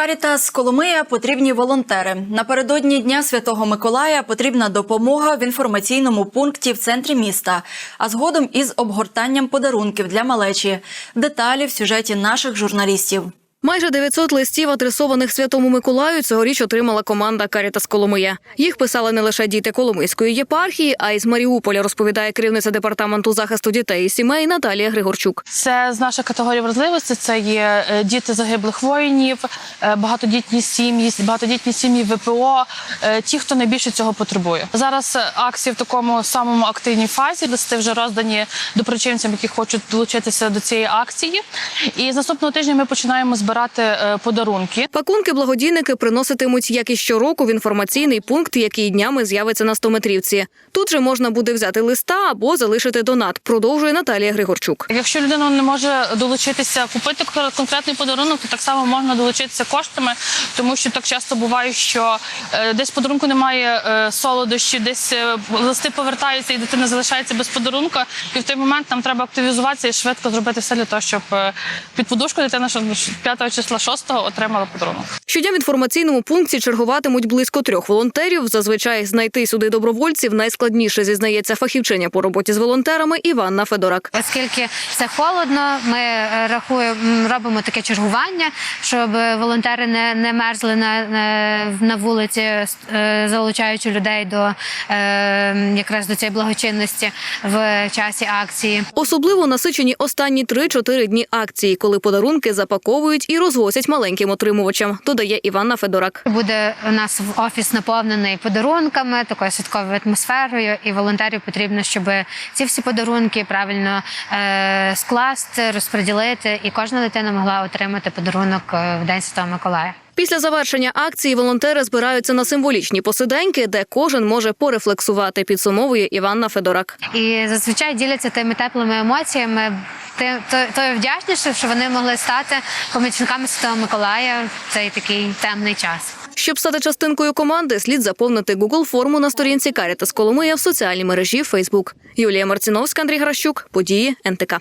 Карітас Коломия потрібні волонтери. Напередодні Дня Святого Миколая потрібна допомога в інформаційному пункті в центрі міста, а згодом із обгортанням подарунків для малечі. Деталі в сюжеті наших журналістів. Майже 900 листів, адресованих Святому Миколаю, цьогоріч отримала команда Карітас Коломия. Їх писали не лише діти Коломийської єпархії, а й з Маріуполя, розповідає керівниця департаменту захисту дітей і сімей Наталія Григорчук. Це з наших категорій вразливості. Це є е, діти загиблих воїнів, е, багатодітні сім'ї, багатодітні сім'ї ВПО, е, ті, хто найбільше цього потребує. Зараз акції в такому самому активній фазі. Листи вже роздані доброчинцям, які хочуть долучитися до цієї акції. І з наступного тижня ми починаємо збирати е, подарунки. Пакунки благодійники приноситимуть як і щороку в інформаційний пункт, який днями з'явиться на 100-метрівці. Тут же можна буде взяти листа або залишити донат. Продовжує Наталія Григорчук. Якщо людина не може долучитися, купити кон- конкретний подарунок, то так само можна долучитися коштами, тому що так часто буває, що е, десь подарунку немає е, солодощі, десь листи повертаються, і дитина залишається без подарунка. І в той момент нам треба активізуватися і швидко зробити все для того, щоб під подушку дитина що 5 числа 6 отримала подарунок. Щодня в інформаційному пункті чергуватимуть близько трьох волонтерів. Зазвичай знайти сюди добровольців найскладніше зізнається фахівчиня по роботі з волонтерами Іванна Федорак. Оскільки це холодно, ми е, рахуємо, робимо таке чергування, щоб волонтери не, не мерзли на, на, на вулиці, е, залучаючи людей до е, якраз до цієї благочинності в часі акції. Особливо насичені останні 3-4 дні акції, коли подарунки запаковують і розвозять маленьким отримувачам, додає Іванна Федорак. Буде у нас в офіс наповнений подарунками, такою святковою атмосферою, і волонтерів потрібно, щоб ці всі подарунки правильно е, скласти, розподілити, і кожна дитина могла отримати подарунок е, в День Святого Миколая. Після завершення акції волонтери збираються на символічні посиденьки, де кожен може порефлексувати. Підсумовує Іванна Федорак. І зазвичай діляться тими теплими емоціями. Ти то, то вдячніше, що вони могли стати помічниками Святого Миколая в цей такий темний час. Щоб стати частинкою команди, слід заповнити Google форму на сторінці Карітас Коломия в соціальній мережі Facebook. Юлія Марціновська, Андрій Гращук. Події НТК.